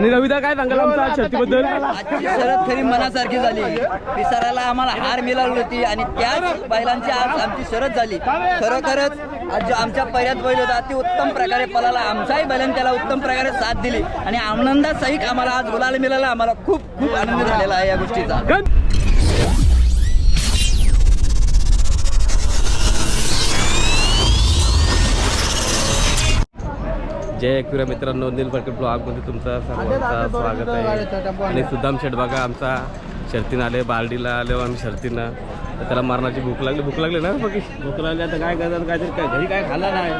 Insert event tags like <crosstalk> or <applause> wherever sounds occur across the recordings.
आणि रविदा काय सांगाल आमच्या शर्तीबद्दल आजची शरद खरी मनासारखी झाली. पिसाराला आम्हाला हार मिळाली होती आणि त्याच बैलांची आज आमची शरद झाली. खरोखरच आज जो आमच्या पहिल्यात बैल होता अति उत्तम प्रकारे पळाला. आमचाही बैलांनी त्याला उत्तम प्रकारे साथ दिली. आणि आनंदासहित आम्हाला आज गुलाल मिळाला. आम्हाला खूप खूप आनंद झालेला आहे या गोष्टीचा. जय एकविरा मित्रांनो नील फडके ब्लॉगमध्ये तुमचं सर्वांचं स्वागत आहे. आणि सुदाम शेठ बघा आमचा शर्तीनं आले बार्डीला आलो आम्ही शर्तीनं. तर त्याला मारण्याची भूक लागली भूक लागली ना बाकी भूक लागली आता काय करतात काहीतरी काय घरी काय खाल्ला नाही.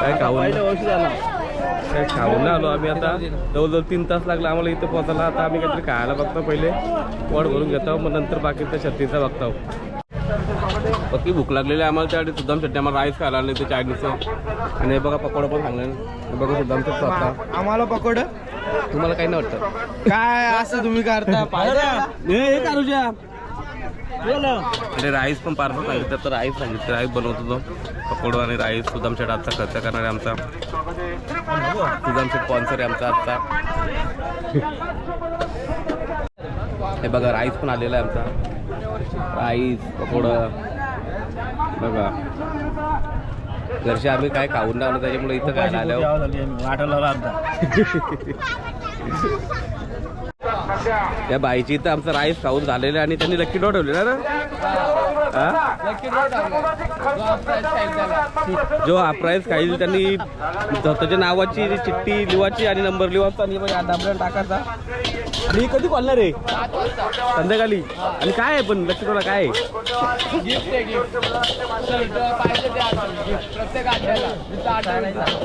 काय खाऊन? काय खाऊन आलो आम्ही आता. जवळजवळ तीन तास लागला आम्हाला इथं पोहोचायला. आता आम्ही काहीतरी खायला बघतो पहिले. पोट भरून घेतो मग नंतर बाकीचं शर्तीचा बघतो. बाकी भूक लागलेली आहे. आम्हाला त्यासाठी सुद्दाम चटणी आम्हाला राईस खायला आणले ते चायनीजचं आणि हे बघा पकोडा पण सांगले हे बघा सुद्दाम चटणी आता आम्हाला पकोड? तुम्हाला काही नाही वाटतं. काय असं तुम्ही करता? हे कारूच्या आणि राईस पण पार्सल सांगितलं. तर राईस सांगितलं. राईस बनवतो तो. पकोडा आणि राईस सुदाम शेट आजचा खर्च करणारे आमचा. सुदाम शेट स्पॉन्सर आहे आमचा आजचा. हे बघा राईस पण आलेला आहे आमचा. राईस पकोडा. बघा. घरचे आम्ही काय खाऊन आलो त्याच्यामुळे इथं खायला आल्यावर. त्या बाईची इथं आमचं राईस खाऊन झालेलं आणि त्यांनी लक्की डॉ ठेवलेला ना? जो हा प्राईस खाईल त्यांनी स्वतःच्या नावाची चिठ्ठी लिवायची आणि नंबर लिवायचा आणि टाकायचा. मी कधी बोलणार आहे? संध्याकाळी. आणि काय आहे पण? लक्ष डॉला काय आहे?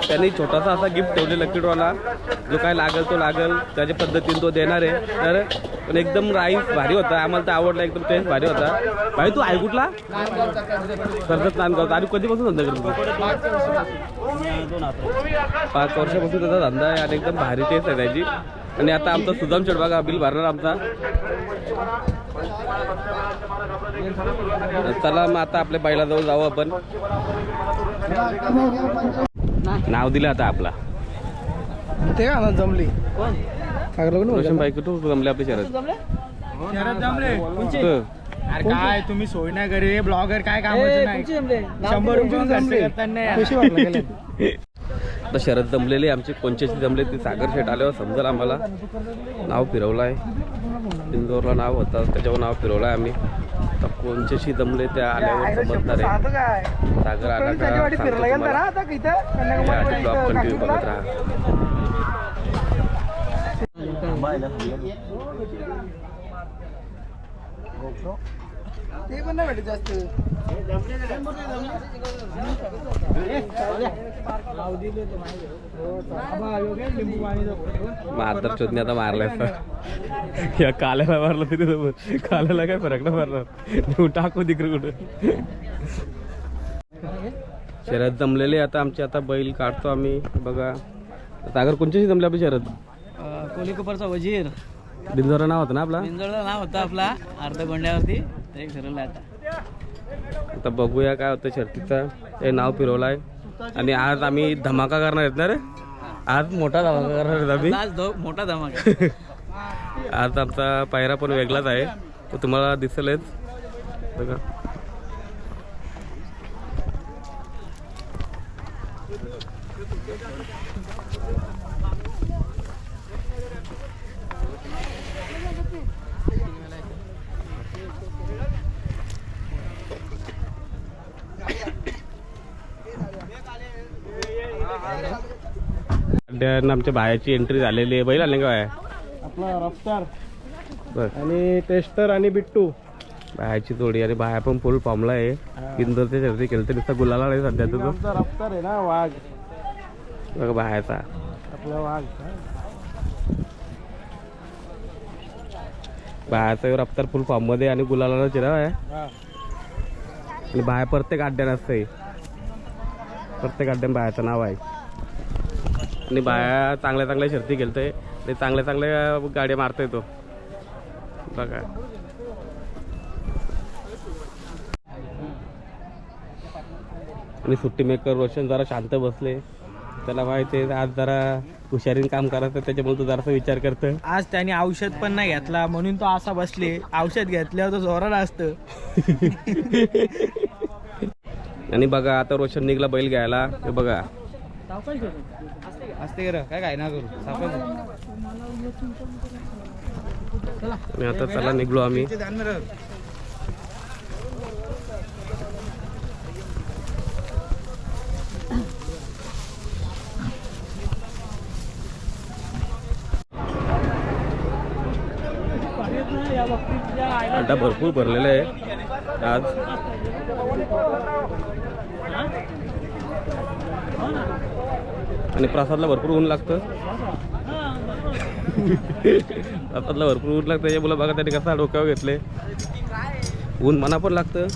त्यांनी छोटासा असा गिफ्ट ठेवले लकी ड्रॉला जो काय लागेल तो लागेल. त्याच्या पद्धतीने तो देणार आहे. तर पण एकदम राईस भारी होता. आम्हाला तर आवडला एकदम. टेस्ट भारी होता. भाई तू आहे कुठला? कर्जत करतो आणि कधीपासून धंदा करतो पाच वर्षापासून त्याचा धंदा आहे आणि एकदम भारी टेस्ट आहे त्याची. आणि आता आमचा सुदाम चढबागा बिल भरणार आमचा. चला मग आता आपल्या बैलाजवळ जाऊ आपण. नाव दिलं आता आपला. ते का ना जमली? रोशन बाईक तू जमले आपली शरद. कुठं? अरे काय तुम्ही सोय नाही करे ब्लॉगर काय कामाचे नाही. शंभर <laughs> रुपये खर्च करताना आता शरद जमलेले आमचे कोणच्याची जमले ते सागर शेट आल्यावर समजेल आम्हाला. नाव फिरवलं आहे इंदोरला नाव होतं त्याच्यावर नाव फिरवलं आहे आम्ही. आता कोणच्याशी जमले त्या आल्यावर समजणार आहे. सागर आला का हे ब्लॉग कंटिन्यू बघत राहा. ते पण नाही भेटत जास्त. लिंबू पाणी मातर शोधणे आता मारलाय सर. या काल्याला मारलं तिथे काल्याला काय फरक नाही मारणार टाकू तिकडे कुठं. शरद जमलेले आता आमचे आता बैल काढतो आम्ही. बघा. सागर कोणच्याशी जमले आपली शरद? कोलीकोपरचा वजीर. बिंदोरा नाव होतं ना आपला? पिंजळचा नाव होता आपला अर्ध गोंड्यावरती ठरवलं आता. आता बघूया काय होतं शर्तीचं. हे नाव फिरवलं आहे आणि आज आम्ही धमाका करणार आहेत ना रे? आज मोठा धमाका करणार आहेत आम्ही. आज मोठा धमाका. <laughs> आज आमचा पायरा पण वेगळाच आहे. तो तुम्हाला दिसेलच. बघा. सध्या आमच्या बायाची एंट्री झालेली आहे. बैल आले का बाया? आपला रफ्तार. बस आणि टेस्टर आणि बिट्टू. बायाची जोडी. आणि बाया पण फुल फॉर्मला आहे. इंदोरच्या शर्दी केलं तर नुसता गुलाला आहे सध्या तो. आमचा रफ्तार आहे ना वाघ. बघा बायाचा. आपला वाघ. बायाचा रफ्तार फुल फॉर्ममध्ये आणि गुलाला चिरा आहे. आणि बाया प्रत्येक अड्ड्यात असते. प्रत्येक अड्ड्यात बायाचं नाव आहे. आणि बाया चांगल्या चांगल्या शर्ती खेळतोय. आणि चांगल्या चांगल्या गाड्या मारतोय तो. बघा. आणि सुट्टी मेकर रोशन जरा शांत बसले. त्याला माहिती आहे आज जरा हुशारीने काम करायचं त्याच्यामुळे तू जरासा विचार करतं आज त्याने औषध पण नाही घेतला म्हणून तो असा बसले. औषध घेतल्यावर तो जोरात असतं <laughs> आणि बघा आता रोशन निघला बैल घ्यायला. बघा. असते कर काय काय ना करू? आणि आता चला निघलो आम्ही. अड्डा भरपूर भरलेला आहे. आज. आणि प्रसादला भरपूर ऊन लागतं. प्रसादला भरपूर ऊन लागतं. हे त्याच्यामुळे बघा त्याने कसा डोक्यावर घेतले. ऊन मना पण लागतं.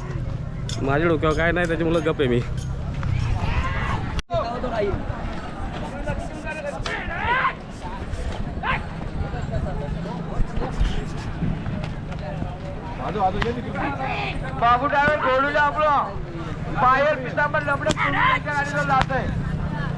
माझ्या डोक्यावर काय नाही त्याच्यामुळं गप आहे मी. बाबू ड्रायव्हर गोडूला आपलं. बाहेर पितांबर लपडे गाडीला जात आहे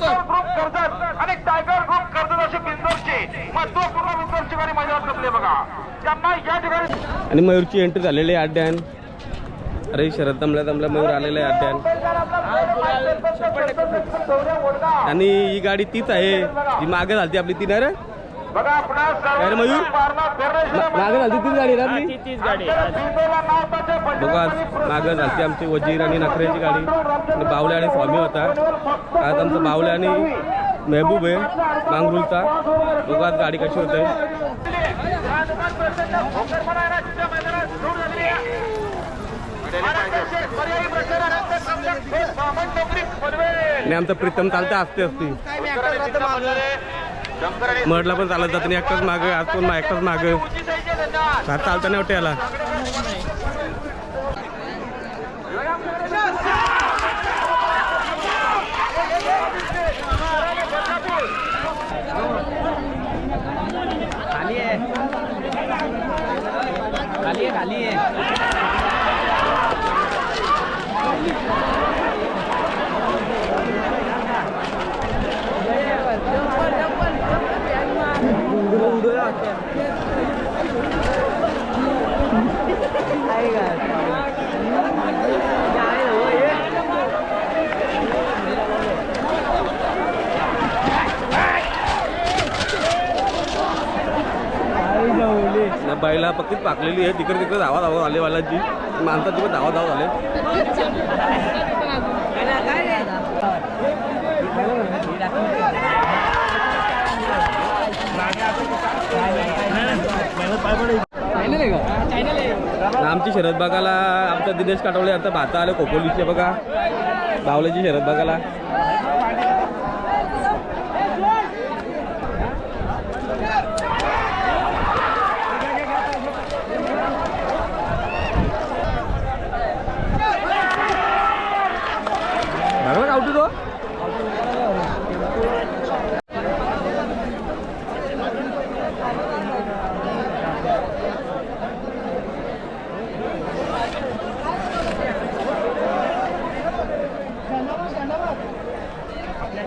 आणि टायगर ग्रुप कर्जत अशी बिंदोरची गाडी बघा त्यांना या ठिकाणी आणि मयूरची एंट्री झालेली आहे अड्ड्यान अरे शरद दमल्या दमल्या मयूर आलेला आहे अड्ड्यान आणि ही गाडी तीच आहे. जी मागे झालती आपली ती नाही रे? अरे मयूर मागे झालती तीच गाडी ना आपली? बघा मागं झालती आमची वजीर आणि नखऱ्याची गाडी. आणि बावले आणि स्वामी होता. आज आमचा बावले आणि मेहबूब आहे. मांगरूलचा. बघा आज गाडी कशी होते. आणि आमचा प्रीतम चालता असते. असती मडला पण चालत जात नाही एकटाच मागं आज पण एकटाच मागं. फार चालता नाही वाटते याला. खाली आहे खाली आहे खाली आहे ना बाईला पक्कीच पाकलेली आहे. तिकडे तिकडे धावा धावा आले वालाची माणसात तिकडे धावा धावा झाले ना आमची शरद बागाला आमचा दिनेश काटवले आता भाता आले खोपोलीचे बघा. बावल्याची शरद बागाला बरोबर आवडतो तो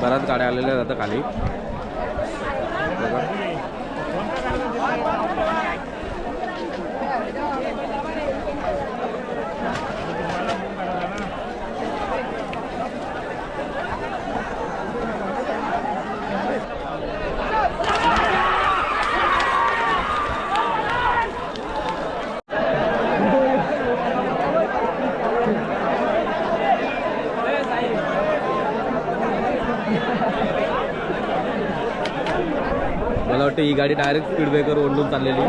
बऱ्याच गाड्या आलेल्या जातं खाली बघा शकतो ही गाडी डायरेक्ट स्पीड ब्रेकर ओढून चाललेली.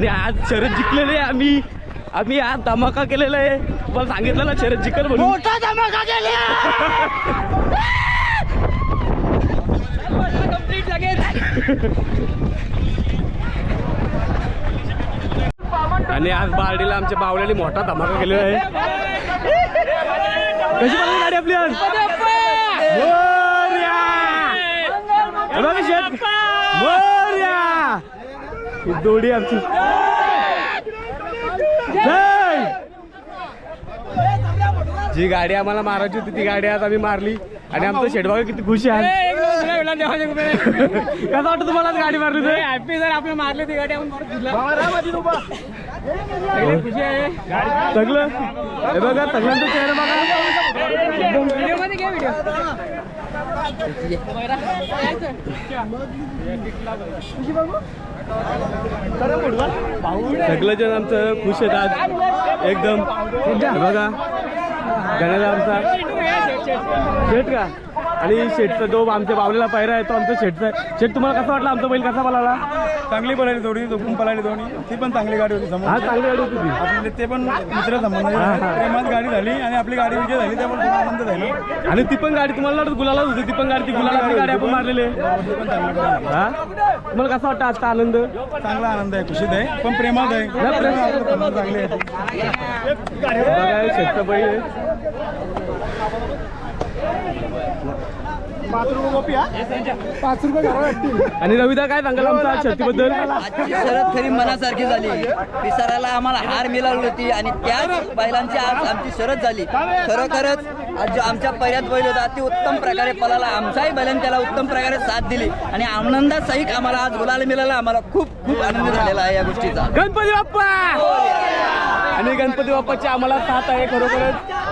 आणि आज शरद जिंकलेले आहे आम्ही. आम्ही आज धमाका केलेला आहे. तुम्हाला सांगितलं ना शरद जिंकल म्हणून. मोठा धमाका आणि आज बारडीला आमच्या बावल्याने मोठा धमाका केलेला आहे. कशी बनवली गाडी आपली आज? बघा शेत मोरया! ही दोडी आमची. जय! जी गाडी आम्हाला मारायची होती ती गाडी आज आम्ही मारली. आणि आमचं शेट बघा किती खुश आहे. कसं वाटतं तुम्हाला गाडी मारली ते? हॅपी जर आपण मारले ती गाडी आपण खुशी आहे. सगळं? हे बघा सगळ्यांचा चेहरा बघा. सगळं जण आमचं खुश आहेत आज. एकदम. बघा गण्याला आमचा. भेट का? आणि शेटचा जो आमच्या बावलेला पायरा आहे तो आमचा शेटचा आहे. शेट तुम्हाला कसं वाटलं आमचा बैल कसा बोलाला चांगली पळाली थोडी झोपून पळाली दोन्ही ती पण चांगली गाडी होती समोर हा चांगली गाडी होती ती. आपले ते पण मित्र संबंध प्रेमात गाडी झाली आणि आपली गाडी विजय झाली त्यामुळे खूप आनंद झाला. आणि ती पण गाडी तुम्हाला वाटत गुलाला होती. ती पण गाडी ती गुलाला गाडी आपण मारलेली आहे. ती पण चांगली. हा? तुम्हाला कसा वाटतं आजचा आनंद? चांगला आनंद आहे खुशीत आहे पण प्रेमात आहे. आपलं संबंध चांगले आहे. बघा हे शेटचा बैल आहे. आणि रविदा काय सांगाल आमच्या शर्तीबद्दल आजची शरद खरी मनासारखी झाली. पिसाराला आम्हाला हार मिळाली होती आणि त्याच बैलांची आज आमची शरद झाली. खरोखरच आज जो आमच्या पहिल्यात बैल होता अति उत्तम प्रकारे पळाला. आमच्याही बैलांनी त्याला उत्तम प्रकारे साथ दिली. आणि आनंदात सहित आम्हाला आज गुलाल मिळाला. आम्हाला खूप खूप आनंद झालेला आहे या गोष्टीचा. गणपती बाप्पा! आणि गणपती बाप्पाची आम्हाला साथ आहे खरोखरच.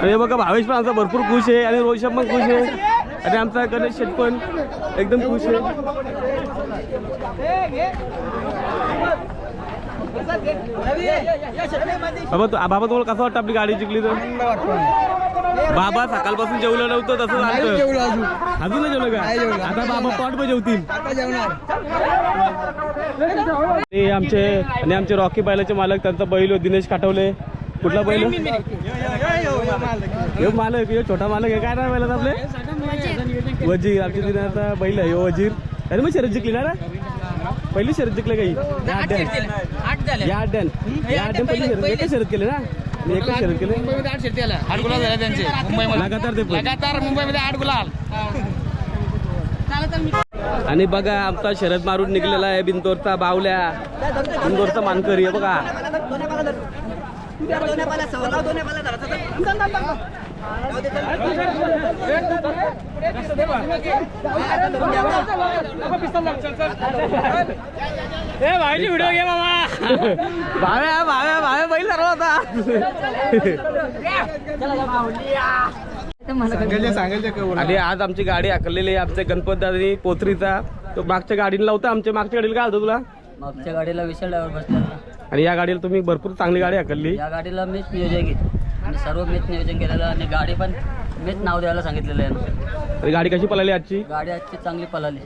अरे बघा भावेश पण आमचा भरपूर खुश आहे आणि रोहित पण खुश आहे. आणि आमचा गणेश शेट पण एकदम खुश आहे. बाबा तू- बाबा तुम्हाला कसं वाटतं आपली गाडी जिंकली तर? बाबा सकाळपासून जेवलं नव्हतं तसं झालं. अजून. नाही जेवलं नाही. का आता बाबा पॉट पण जेवतील. आमचे आणि आमचे रॉकी बैलाचे मालक त्यांचा बैल हो, दिनेश काटवले. कुठला बैल? हो? ह्यो मालक ह्यो छोटा मालक आहे. काय नाव बैलाचं आपले? वजीर. आमच्या दिनाचा बैल आहे ह्यो वजीर. अरे मग शरद जिंकली ना? पहिली शरद जिंकले काही या अड्ड्यान या अड्ड्यान या अड्ड्यान पहिली शरद एकच शरद केले ना? मी एकच शरद केले. आठ गुलाल झाले त्यांचे. मुंबईमध्ये लगातार ते पण. लगातार मुंबईमध्ये आठ गुलाल. आणि बघा आमचा शरद मारून निघलेला आहे बिंदोरचा बावल्या. बिंदोरचा मानकरी आहे बघा. व्हिडिओ घे बाबा. भाव्या भाव्या भाव्या बैल होता. आणि आज आमची गाडी आखलेली आहे आमच्या गणपत दादी पोथरीचा. तो मागच्या गाडीला लावता आमच्या मागच्या गाडीला काय होतं तुला? मागच्या गाडीला विशाल ड्रायव्हर बसला आणि या गाडीला तुम्ही भरपूर चांगली गाडी आखली या गाडीला मीच नियोजन आणि सर्व मीच नियोजन केलेलं आणि गाडी पण मीच नाव द्यायला सांगितलेलं आहे आणि गाडी कशी पळाली आजची? गाडी आजची चांगली पळाली.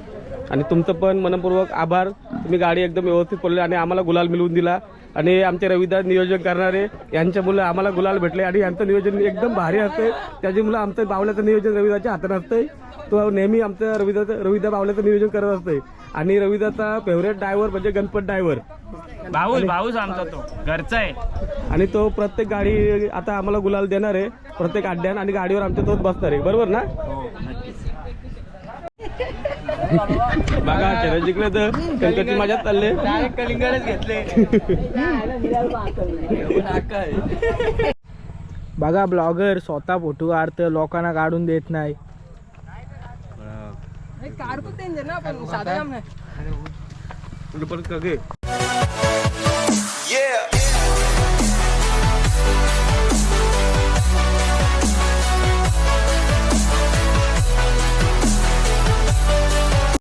आणि तुमचं पण मनपूर्वक आभार. तुम्ही गाडी एकदम व्यवस्थित पडली आणि आम्हाला गुलाल मिळवून दिला. आणि आमचे रविदास नियोजन करणारे यांच्या मुलं आम्हाला गुलाल भेटले आणि यांचं नियोजन एकदम भारी असते त्याची मुलं आमचं बावल्याचं नियोजन रविदाच्या हातात असते तो नेहमी आमचं रविदास रविदा बावल्याचं नियोजन करत असते आणि रविदाचा फेवरेट ड्रायव्हर म्हणजे गणपत ड्रायव्हर भाऊच भाऊच आमचा तो. घरचा आहे. आणि तो प्रत्येक गाडी आता आम्हाला गुलाल देणार आहे. प्रत्येक अड्ड्यान आणि गाडीवर आमच्या तोच बसणार आहे. बरोबर ना? बघा शरद जिंकले तर कंकची माझ्यात चालले. कलिंगडच घेतले. बघा ब्लॉगर स्वतः फोटो काढतं लोकांना काढून देत नाही. परत का घे? Yeah.